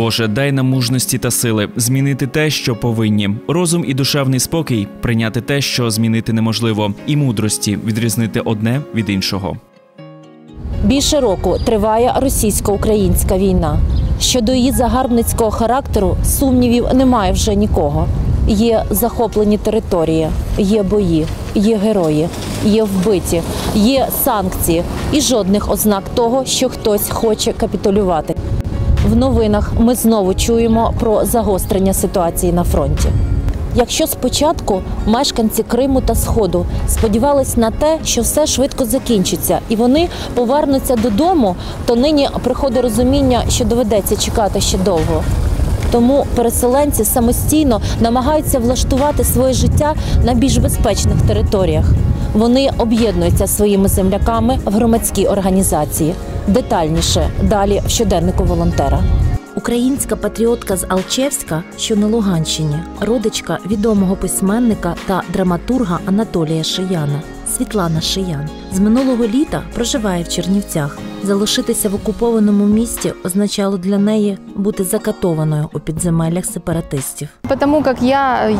Боже, дай нам мужності та сили змінити те, що повинні, розум і душевний спокій, прийняти те, що змінити неможливо, і мудрості відрізнити одне від іншого. Більше року триває російсько-українська війна. Щодо її загарбницького характеру сумнівів немає вже нікого. Є захоплені території, є бої, є герої, є вбиті, є санкції і жодних ознак того, що хтось хоче капітулювати. В новинах ми знову чуємо про загострення ситуації на фронті. Якщо спочатку мешканці Криму та Сходу сподівались на те, що все швидко закінчиться, і вони повернуться додому, то нині приходить розуміння, що доведеться чекати ще довго. Тому переселенці самостійно намагаються влаштувати своє життя на більш безпечних територіях. Вони об'єднуються своїми земляками в громадські організації. Детальніше далі в щоденнику волонтера. Українська патріотка з Алчевська, що на Луганщині, родичка відомого письменника та драматурга Анатолія Шияна, Світлана Шиян. З минулого літа проживає в Чернівцях. Залишитися в окупованому місті означало для неї бути закатованою у підземеллях сепаратистів. Потому как я э,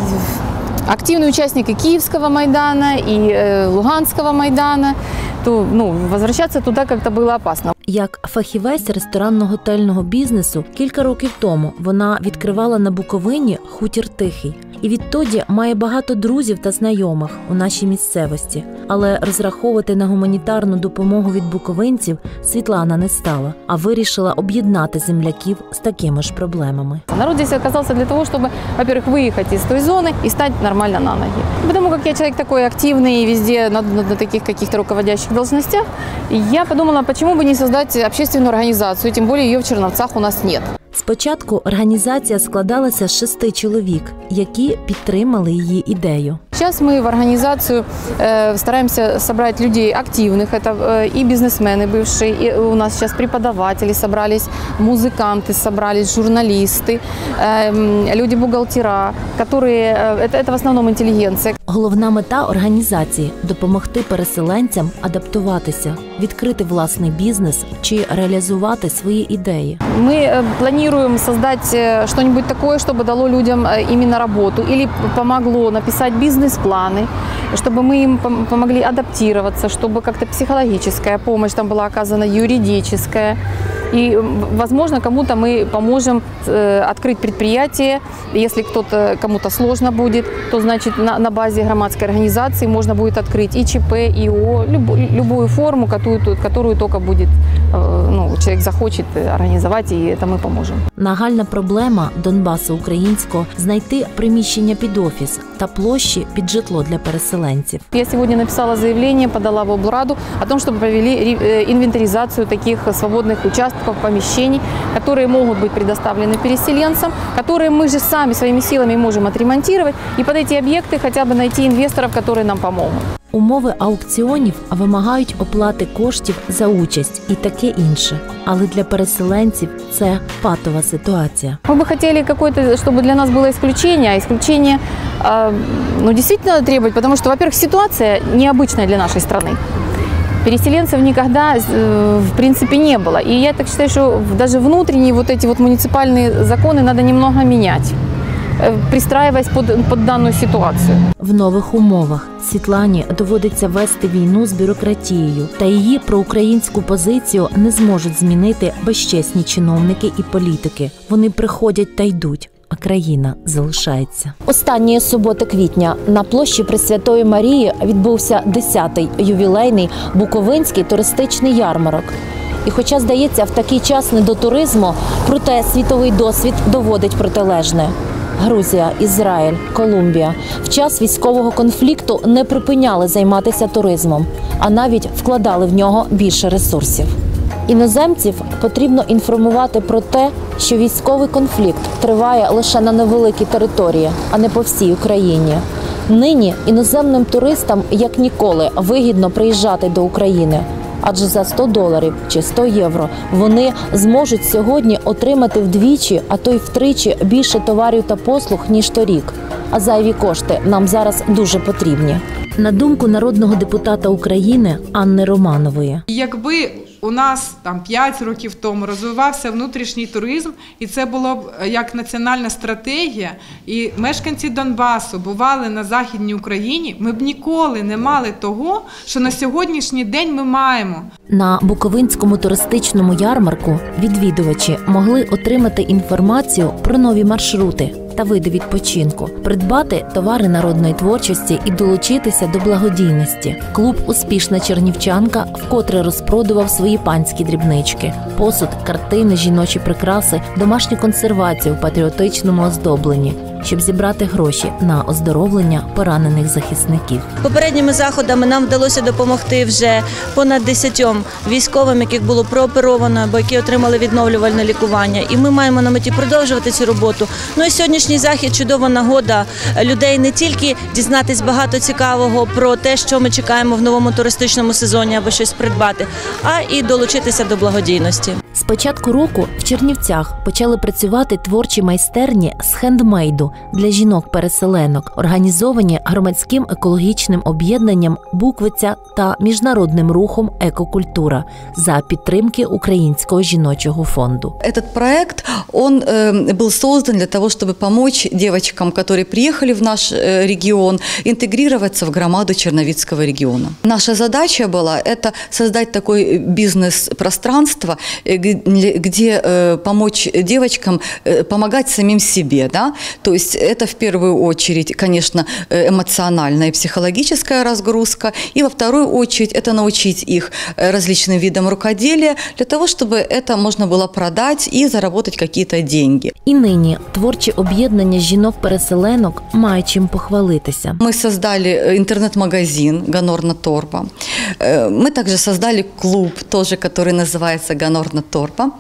активный участник и Киевского Майдана, и э, Луганского Майдана, то ну, возвращаться туда как-то было опасно. Як фахівець ресторанно-готельного бізнесу кілька років тому вона відкривала на Буковині хутір тихий. І відтоді має багато друзів та знайомих у нашій місцевості. Але розраховувати на гуманітарну допомогу від буковинців Світлана не стала, а вирішила об'єднати земляків з такими ж проблемами. Народ здесь оказался для того, чтобы, во-первых, выехать из той зоны и стать нормально на ноги. Потому как я человек такой активный и везде на, на- на таких каких-то руководящих должностях, я подумала, почему бы не создать общественную организацию, тем более ее в Черновцах у нас нет. Спочатку організація складалася з шести чоловік, які підтримали її ідею. Сейчас мы в организацию э, стараемся собрать людей активных. Это э, и бизнесмены бывшие, и у нас сейчас преподаватели собрались, музыканты собрались, журналисты, э, люди-бухгалтера, которые... э, это, это в основном интеллигенция. Головна мета організації допомогти переселенцям адаптуватися, відкрити власний бізнес чи реалізувати свої ідеї. Мы э, планируем создать э, что-нибудь такое, чтобы дало людям э, именно работу или помогло написать бизнес-планы, чтобы мы им пом- помогли адаптироваться, чтобы как-то психологическая помощь там была оказана, юридическая. И, м, возможно, кому-то мы поможем э, открыть предприятие. Если кто-то кому-то сложно будет, то значит на, на базе громадской организации можно будет открыть и ЧП, и ООО, любу- любую форму, которую, которую только будет, э, ну, человек захочет э, организовать, и это мы поможем. Нагальна проблема Донбасу українського знайти приміщення під офіс та площі під житло для переселенців. Я сегодня написала заявление, подала в облраду о том, чтобы провели ре- э, инвентаризацию таких свободных участков, помещений, которые могут быть предоставлены переселенцам, которые мы же сами своими силами можем отремонтировать и под эти объекты хотя бы найти инвесторов, которые нам помогут. Умови аукціонів вимагають оплати коштів за участь і таке інше. Але для переселенців це патова ситуація. Мы бы хотели какое-то, чтобы для нас было исключение, а исключение э, ну, действительно надо требовать, потому что, во-первых, ситуация необычная для нашей страны. Переселенцев никогда, э, в принципе, не было. И я так считаю, что в- даже внутренние вот эти вот муниципальные законы надо немного менять, э, пристраиваясь под, под данную ситуацию. В нових умовах Світлані доводиться вести війну з бюрократією, та її проукраїнську позицію не зможуть змінити безчесні чиновники і політики. Вони приходять та йдуть. А країна залишається останньої суботи квітня на площі Пресвятої Марії відбувся 10-й ювілейний буковинський туристичний ярмарок. І, хоча здається, в такий час не до туризму, проте світовий досвід доводить протилежне. Грузія, Ізраїль, Колумбія в час військового конфлікту не припиняли займатися туризмом, а навіть вкладали в нього більше ресурсів. Іноземців потрібно інформувати про те, що військовий конфлікт триває лише на невеликій території, а не по всій Україні. Нині іноземним туристам як ніколи вигідно приїжджати до України. Адже за 100 доларів чи 100 євро вони зможуть сьогодні отримати вдвічі, а то й втричі більше товарів та послуг ніж торік. А зайві кошти нам зараз дуже потрібні. На думку народного депутата України Анни Романової, Якби у нас там 5 років тому розвивався внутрішній туризм, і це було б е, як національна стратегія. І мешканці Донбасу бували на Західній Україні. Ми б ніколи не мали того, що на сьогоднішній день ми маємо. На Буковинському туристичному ярмарку відвідувачі могли отримати інформацію про нові маршрути та види відпочинку, придбати товари народної творчості і долучитися до благодійності. Клуб Успішна чернівчанка вкотре розпродував свої панські дрібнички, посуд, картини, жіночі прикраси, домашню консервацію в патріотичному оздобленні, щоб зібрати гроші на оздоровлення поранених захисників. Попередніми заходами нам вдалося допомогти вже понад 10 військовим, яких було прооперовано або які отримали відновлювальне лікування. І ми маємо на меті продовжувати цю роботу. Ну і сьогоднішній захід чудова нагода людей не тільки дізнатись багато цікавого про те, що ми чекаємо в новому туристичному сезоні або щось придбати, а і долучитися до благодійності. З початку року в Чернівцях почали працювати творчі майстерні з хендмейду для жінок-переселенок, організовані громадським екологічним об'єднанням Буквиця та міжнародним рухом Екокультура за підтримки Українського жіночого фонду. Этот проект, он э, был создан для того, чтобы помочь девочкам, которые приехали в наш э, регион, интегрироваться в громаду Черновицкого региона. Наша задача была это создать такое бизнес-пространство, э, г- где э, помочь девочкам э, помогать самим себе. Да? То есть это в первую очередь, конечно, э, эмоциональная и психологическая разгрузка, и во вторую очередь это научить их э, различным видам рукоделия для того, чтобы это можно было продать и заработать какие-то деньги. І нині творчі об'єднання жінок-переселенок мають чим похвалитися. Мы создали э, интернет-магазин Ганорна Торба. Э, Мы также создали клуб, тоже, который называется Ганорна Торба.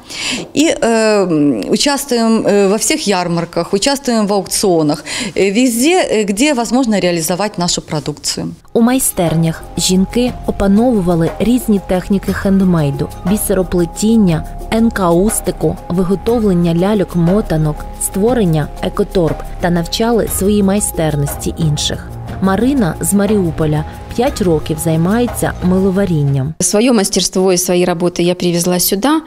И э, м, участвуем э, во всех ярмарках, участвуем в аукционах, э, везде, э, где возможно реализовать нашу продукцию. У майстернях жінки опановували різні техніки хендмейду, бісероплетіння, енкаустику, виготовлення ляльок-мотанок, створення екоторб та навчали свої майстерності інших. Марина з Маріуполя 5 років займається миловарінням. Свое мастерство и свои работы я привезла сюда.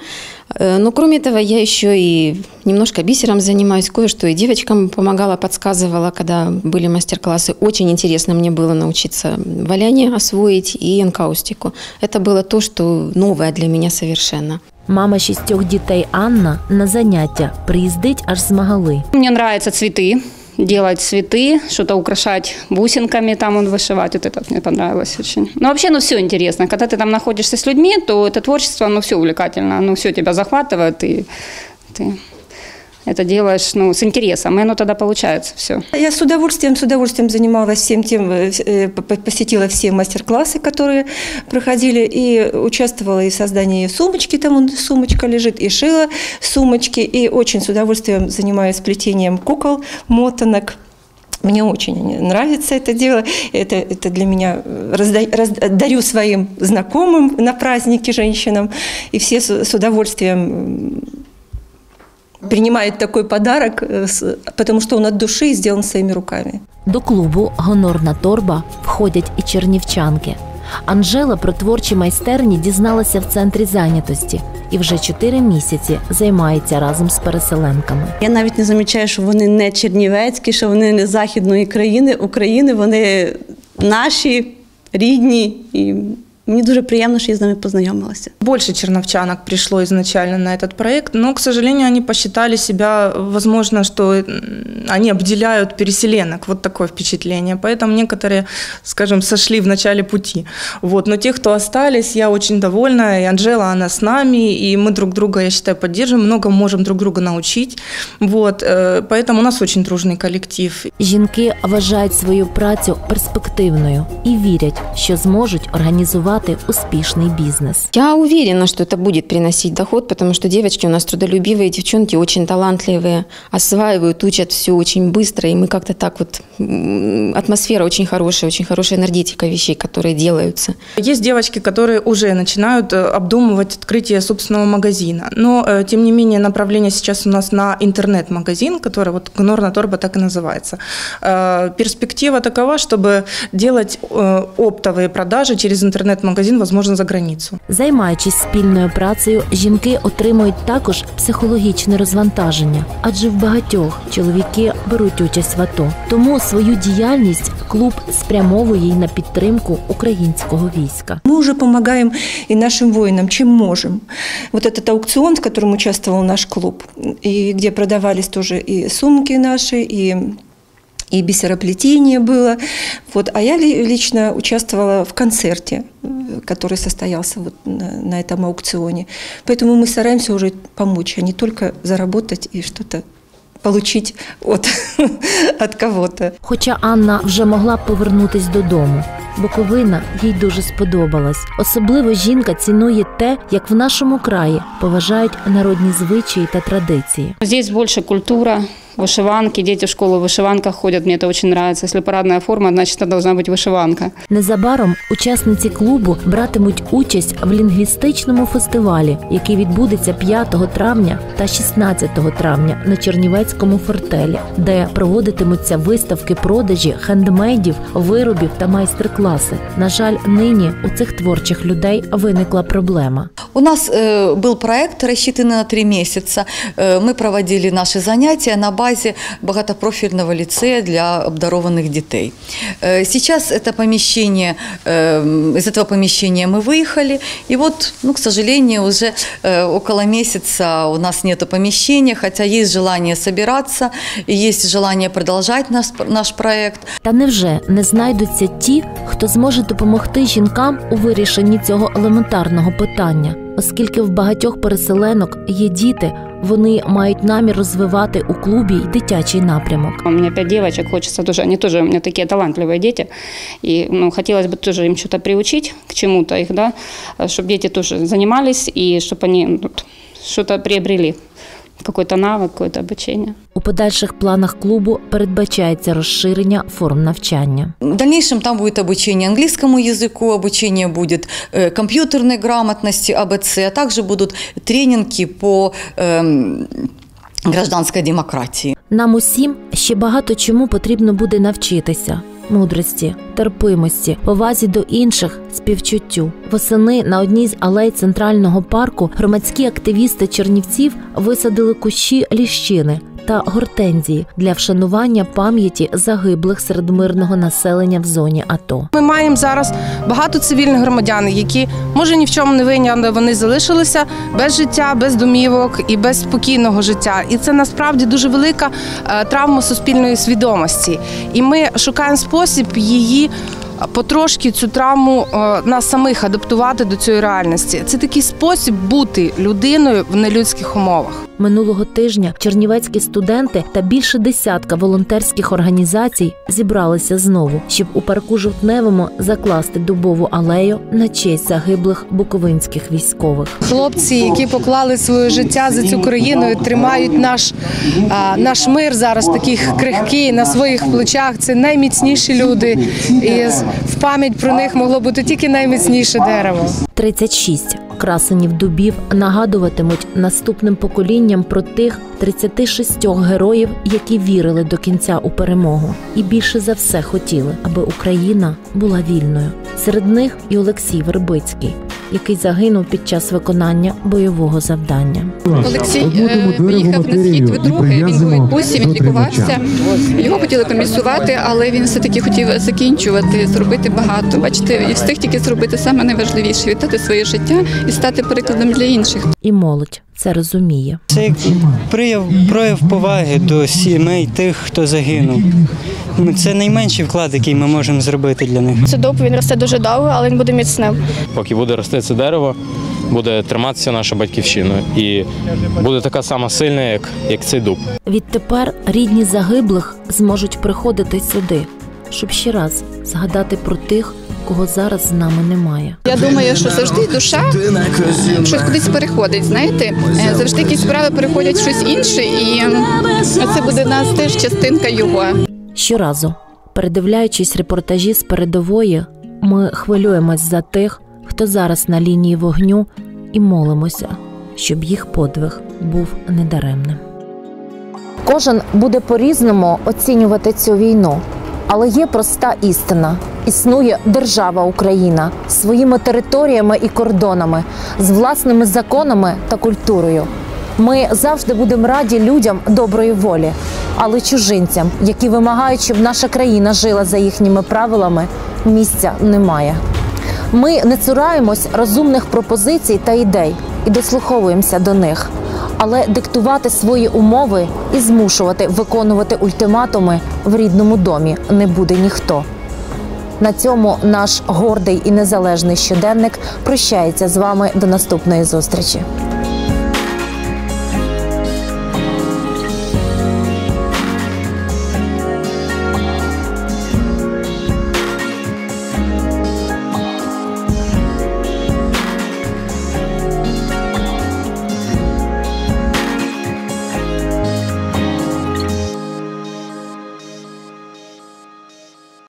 Э, Но кроме этого, я еще и немножко бисером занимаюсь, кое-что и девочкам помогала, подсказывала, когда были мастер-классы. Очень интересно мне было научиться валяние освоить и энкаустику. Это было то, что новое для меня совершенно. Мама шістьох дітей Анна на заняття приїздить аж з Магали. Мне нравятся цветы, делать цветы, что-то украшать бусинками, там он вышивать. Вот это мне понравилось очень. Ну, вообще, ну, все интересно. Когда ты там находишься с людьми, то это творчество, ну, все увлекательно. Ну, все тебя захватывает, и ты это делаешь, ну, с интересом, и оно тогда получается все. Я с удовольствием, с удовольствием занималась всем тем, э, по- посетила все мастер-классы, которые проходили, и участвовала и в создании сумочки, там сумочка лежит, и шила сумочки, и очень с удовольствием занимаюсь плетением кукол, мотанок. Мне очень нравится это дело. Это, это для меня э, разда- раз- своим знакомым на праздники женщинам. И все с, с удовольствием м, принимают такой подарок, э, потому что он от души и сделан своими руками. До клубу Гонорна торба входять і чернівчанки. Анжела про творчі майстерні дізналася в центрі зайнятості і вже чотири місяці займається разом з переселенками. Я навіть не замічаю, що вони не чернівецькі, що вони не західної країни, України, вони наші, рідні. І мені дуже приємно, що я з ними познайомилася. Больше черновчанок пришло изначально на этот проект, но, к сожалению, они посчитали себя, возможно, что м, они обделяют переселенок. Вот такое впечатление. Поэтому некоторые, скажем, сошли в начале пути. Вот. Но те, кто остались, я очень довольна. И Анжела, она с нами, и мы друг друга, я считаю, поддерживаем, много можем друг друга научить. Вот. э, Поэтому у нас очень дружный коллектив. Жінки вважають свою працю перспективною і вірять, що зможуть організувати успішний бізнес. Я уверена, что это будет приносить доход, потому что девочки у нас трудолюбивые, девчонки очень талантливые, осваивают, учат все очень быстро, и мы как-то так вот... Атмосфера очень хорошая, очень хорошая энергетика вещей, которые делаются. Есть девочки, которые уже начинают э, обдумывать открытие собственного магазина. Но, э, тем не менее, направление сейчас у нас на интернет-магазин, который вот Гнорна Торба так и называется. Э, Перспектива такова, чтобы делать оптовые продажи через интернет-магазин, возможно, за границу. Займаючись спільною працею, жінки отримують також психологічне розвантаження, адже в багатьох чоловіки беруть участь в АТО. Тому свою діяльність клуб спрямовує й на підтримку українського війська. Мы уже помогаем и нашим воинам, чем можем. Вот этот аукцион, в котором участвовал наш клуб, и где продавались тоже и сумки наши, и и бисероплетение было. Вот. А я ли- лично участвовала в концерте, э, который состоялся вот на, на этом аукционе. Поэтому мы стараемся уже помочь, а не только заработать и что-то получить от, от кого-то. Хоча Анна вже могла б повернутись додому. Буковина їй дуже сподобалась. Особливо жінка цінує те, як в нашому краї поважають народні звичаї та традиції. Здесь больше культура, вышиванки, дети в школу в вышиванках ходят, мне это очень нравится. Если парадная форма, значит, это должна быть вышиванка. Незабаром учасниці клубу братимуть участь в лінгвістичному фестивалі, який відбудеться 5 травня та 16 травня на Чернівецькому фортелі, де проводитимуться виставки продажі хендмейдів, виробів та майстер-класи. На жаль, нині у цих творчих людей виникла проблема. У нас э, был проект, рассчитанный на три месяца. Э, мы проводили наши занятия на базе богатопрофильного лицея для обдарованных детей. Э, сейчас это помещение, э, из этого помещения мы выехали, и вот, ну, к сожалению, уже э, около месяца у нас нет помещения, хотя есть желание собираться, и есть желание продолжать наш, наш проект. Та невже не знайдуться ті, хто зможе допомогти жінкам у вирішенні цього елементарного питання, оскільки в багатьох переселенок є діти, вони мають намір розвивати у клубі й дитячий напрямок. У меня пять девочек, хочется тоже, они тоже у меня такие талантливые дети, и ну, хотелось бы тоже им что-то приучить к чему-то их, да, чтобы дети тоже занимались и чтобы они ну, что-то приобрели, какой-то навык, какое-то обучение. У подальших планах клубу передбачається розширення форм навчання. В дальнейшем там будет обучение английскому языку, обучение будет э, компьютерной грамотности, АБЦ, а также будут тренинги по эм, гражданской демократии. Нам усім ще багато чому потрібно буде навчитися. Мудрості, терпимості, повазі до інших, співчуттю. Восени на одній з алей центрального парку громадські активісти Чернівців висадили кущі ліщини та гортензії для вшанування пам'яті загиблих серед мирного населення в зоні АТО. Ми маємо зараз багато цивільних громадян, які може ні в чому не винні, але вони залишилися без життя, без домівок і без спокійного життя. І це насправді дуже велика е, травма суспільної свідомості. І ми шукаємо спосіб її. Потрошки цю травму е, нас самих адаптувати до цієї реальності. Це такий спосіб бути людиною в нелюдських умовах. Минулого тижня чернівецькі студенти та більше десятка волонтерських організацій зібралися знову, щоб у парку жовтневому закласти дубову алею на честь загиблих буковинських військових. Хлопці, які поклали своє життя за цю країну, і тримають наш, наш мир зараз таких крихкий на своїх плечах. Це найміцніші люди, і в пам'ять про них могло бути тільки найміцніше дерево. 36 красенів дубів нагадуватимуть наступним поколінням про тих 36 героїв, які вірили до кінця у перемогу, і більше за все хотіли, аби Україна була вільною. Серед них і Олексій Вербицький, який загинув під час виконання бойового завдання. Олексій е, виїхав на схід від други. Він був відпустці, він лікувався. Його хотіли комісувати, але він все таки хотів закінчувати, зробити багато. Бачите, і встиг тільки зробити саме найважливіше віддати своє життя і стати прикладом для інших. І молодь це розуміє. Це як прояв, прояв поваги до сімей тих, хто загинув. Ну, Це найменший вклад, який ми можемо зробити для них. Це дуб, він росте дуже довго, але він буде міцним. Поки буде рости це дерево, буде триматися наша батьківщина і буде така сама сильна, як, як цей дуб. Відтепер рідні загиблих зможуть приходити сюди, щоб ще раз згадати про тих, кого зараз з нами немає. Я думаю, що завжди душа щось кудись переходить. Знаєте, Е, завжди якісь справи переходять в щось інше, і це буде в нас теж частинка його. Щоразу, передивляючись репортажі з передової, ми хвилюємось за тих, хто зараз на лінії вогню, і молимося, щоб їх подвиг був недаремним. Кожен буде по-різному оцінювати цю війну, але є проста істина: Існує держава Україна своїми територіями і кордонами, з власними законами та культурою. Ми завжди будемо раді людям доброї волі, але чужинцям, які вимагають, щоб наша країна жила за їхніми правилами, місця немає. Ми не цураємось розумних пропозицій та ідей і дослуховуємося до них. Але диктувати свої умови і змушувати виконувати ультиматуми в рідному домі не буде ніхто. На цьому наш гордий і незалежний щоденник прощається з вами до наступної зустрічі.